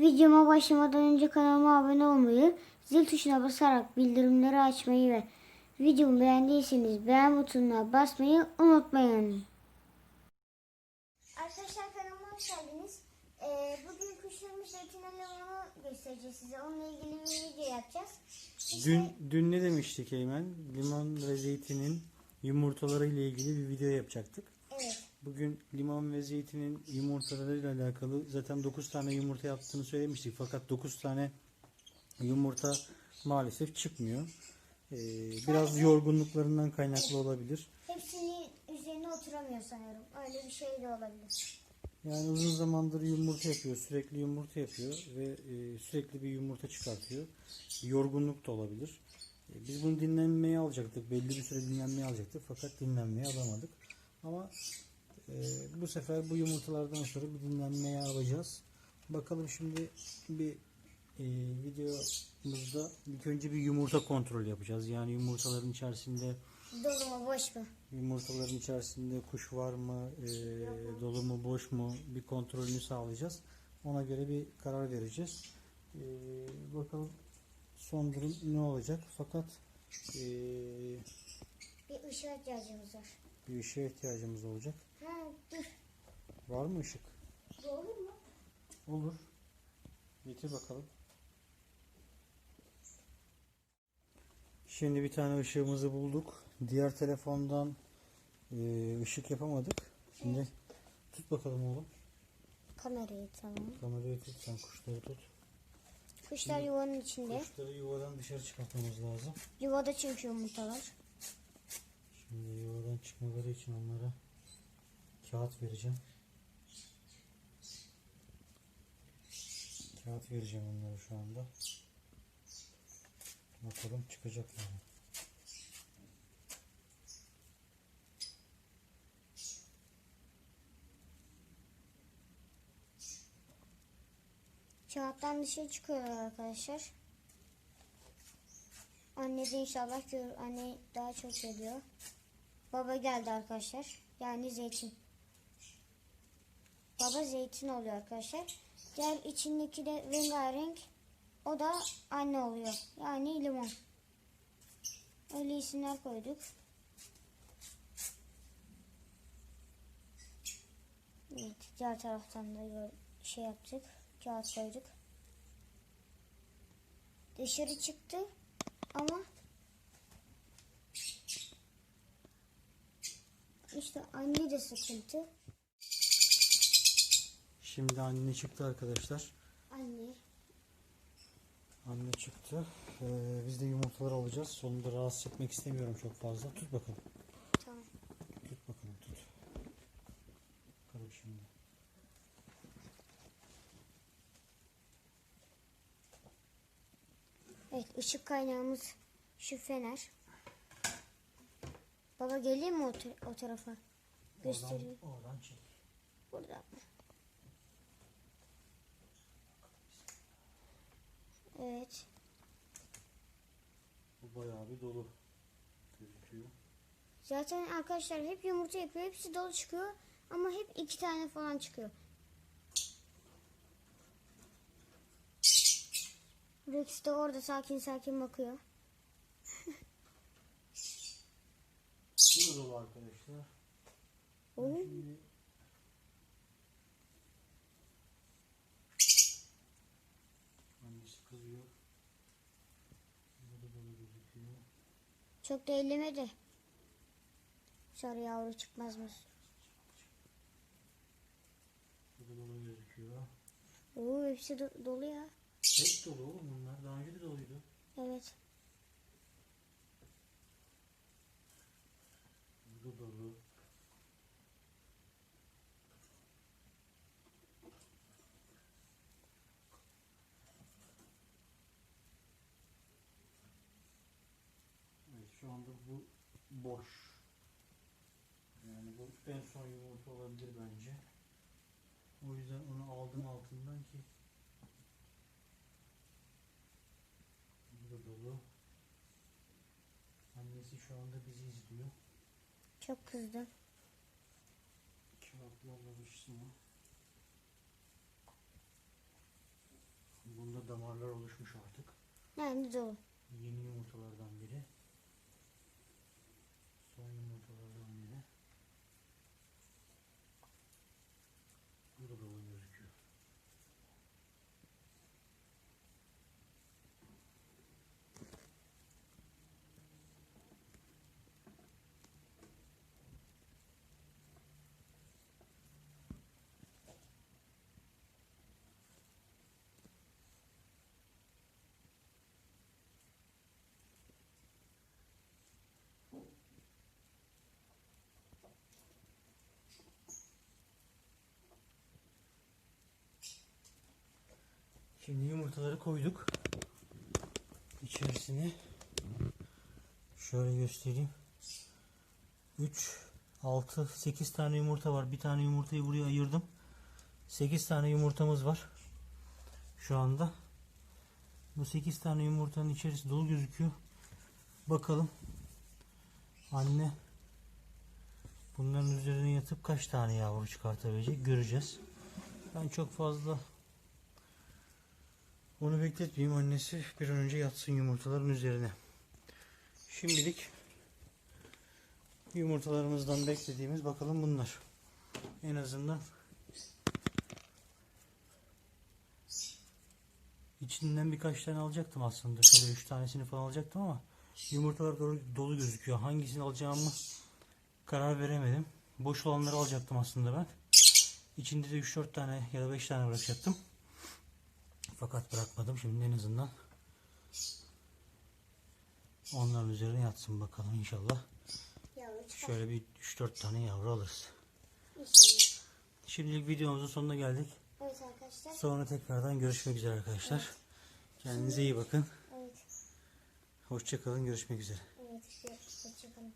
Videoma başlamadan önce kanalıma abone olmayı, zil tuşuna basarak bildirimleri açmayı ve videomu beğendiyseniz beğen butonuna basmayı unutmayın. Arkadaşlar kanalıma hoş geldiniz. Ee, bugün kuşlarımız zeytin alemini göstereceğiz size. Onunla ilgili bir video yapacağız. Dün dün ne demiştik Eymen? Limon ve zeytinin yumurtaları ile ilgili bir video yapacaktık. Bugün limon ve zeytinin yumurtalarıyla alakalı zaten 9 tane yumurta yaptığını söylemiştik. Fakat 9 tane yumurta maalesef çıkmıyor. Ee, biraz yorgunluklarından kaynaklı olabilir. Hepsinin üzerine oturamıyor sanırım. Öyle bir şey de olabilir. Yani uzun zamandır yumurta yapıyor, sürekli yumurta yapıyor ve e, sürekli bir yumurta çıkartıyor. Yorgunluk da olabilir. E, biz bunu dinlenmeye alacaktık, belli bir süre dinlenmeye alacaktık fakat dinlenmeye alamadık. Ama e, bu sefer bu yumurtalardan sonra bir dinlenmeye alacağız. Bakalım şimdi bir e, videomuzda ilk önce bir yumurta kontrol yapacağız. Yani yumurtaların içerisinde Dolu mu boş mu? Yumurtaların içerisinde kuş var mı, e, dolu mu, boş mu bir kontrolünü sağlayacağız. Ona göre bir karar vereceğiz. E, bakalım son durum ne olacak. Fakat e, Bir ışığa ihtiyacımız var. bir ışığa ihtiyacımız olacak. Ha dur. Var mı ışık? Bu olur mu? Olur. Getir bakalım. Şimdi bir tane ışığımızı bulduk. Diğer telefondan e, ışık yapamadık. Şimdi tut bakalım oğlum. Kamerayı tamam. Kamerayı tut sen kuşları tut. Kuşlar yuvanın içinde. Kuşları yuvadan dışarı çıkartmamız lazım. Yuvada çünkü yumurtalar. Şimdi yuvadan çıkmaları için onlara kağıt vereceğim. Kağıt vereceğim onlara şu anda. Bakalım çıkacaklar mı? Kağıttan dışarı çıkıyorlar arkadaşlar. Anne de inşallah gör. Anne daha çok geliyor. Baba geldi arkadaşlar. Yani zeytin. Baba zeytin oluyor arkadaşlar. Diğer içindeki de rengarenk. O da anne oluyor. Yani limon. Öyle isimler koyduk. Evet, diğer taraftan da şey yaptık. Kağıt koyduk. Dışarı çıktı ama işte anne de sıkıntı. Şimdi anne çıktı arkadaşlar. Anne. Anne çıktı. Ee, biz de yumurtalar alacağız. Sonunda rahatsız etmek istemiyorum çok fazla. Tut bakalım. Tamam. Tut bakalım tut. Bakalım şimdi. Evet ışık kaynağımız şu fener. Baba geleyim mi o, o tarafa? Göstereyim. Oradan, oradan çek. Burada. Evet. Bu bayağı bir dolu gözüküyor. Zaten arkadaşlar hep yumurta yapıyor. Hepsi dolu çıkıyor. Ama hep iki tane falan çıkıyor. Rex de orada sakin sakin bakıyor. Bu da dolu arkadaşlar. Şimdi annesi kızıyor. Bu da dolu gözüküyor. Çok da ellemedi. Sonra yavru çıkmaz mı? Bu da dolu gözüküyor. Oo hepsi do- dolu ya. Hep dolu oğlum bunlar. Daha önce de doluydu. Evet. Bu da dolu. Evet şu anda bu boş. Yani bu en son yumurta olabilir bence. O yüzden onu aldım altından ki bu da dolu. Annesi şu anda bizi izliyor. Çok kızdım. Kağıtlarla uçsun o. damarlar oluşmuş artık. Yani dolu. Yeni yumurtalardan biri. Son yumurtalardan biri. Bu da dolu gözüküyor. Şimdi yumurtaları koyduk. İçerisine şöyle göstereyim. 3 6 8 tane yumurta var. Bir tane yumurtayı buraya ayırdım. 8 tane yumurtamız var. Şu anda. Bu 8 tane yumurtanın içerisi dolu gözüküyor. Bakalım. Anne bunların üzerine yatıp kaç tane yavru çıkartabilecek göreceğiz. Ben çok fazla onu bekletmeyeyim. Annesi bir an önce yatsın yumurtaların üzerine. Şimdilik yumurtalarımızdan beklediğimiz bakalım bunlar. En azından içinden birkaç tane alacaktım aslında. Şöyle üç tanesini falan alacaktım ama yumurtalar dolu, dolu gözüküyor. Hangisini alacağımı karar veremedim. Boş olanları alacaktım aslında ben. İçinde de 3-4 tane ya da 5 tane bırakacaktım. Fakat bırakmadım. Şimdi en azından onların üzerine yatsın bakalım inşallah. Şöyle bir 3-4 tane yavru alırız. İnşallah. Şimdilik videomuzun sonuna geldik. Evet arkadaşlar. Sonra tekrardan görüşmek üzere arkadaşlar. Kendinize iyi bakın. Evet. Hoşçakalın. Görüşmek üzere. Evet. Hoşçakalın.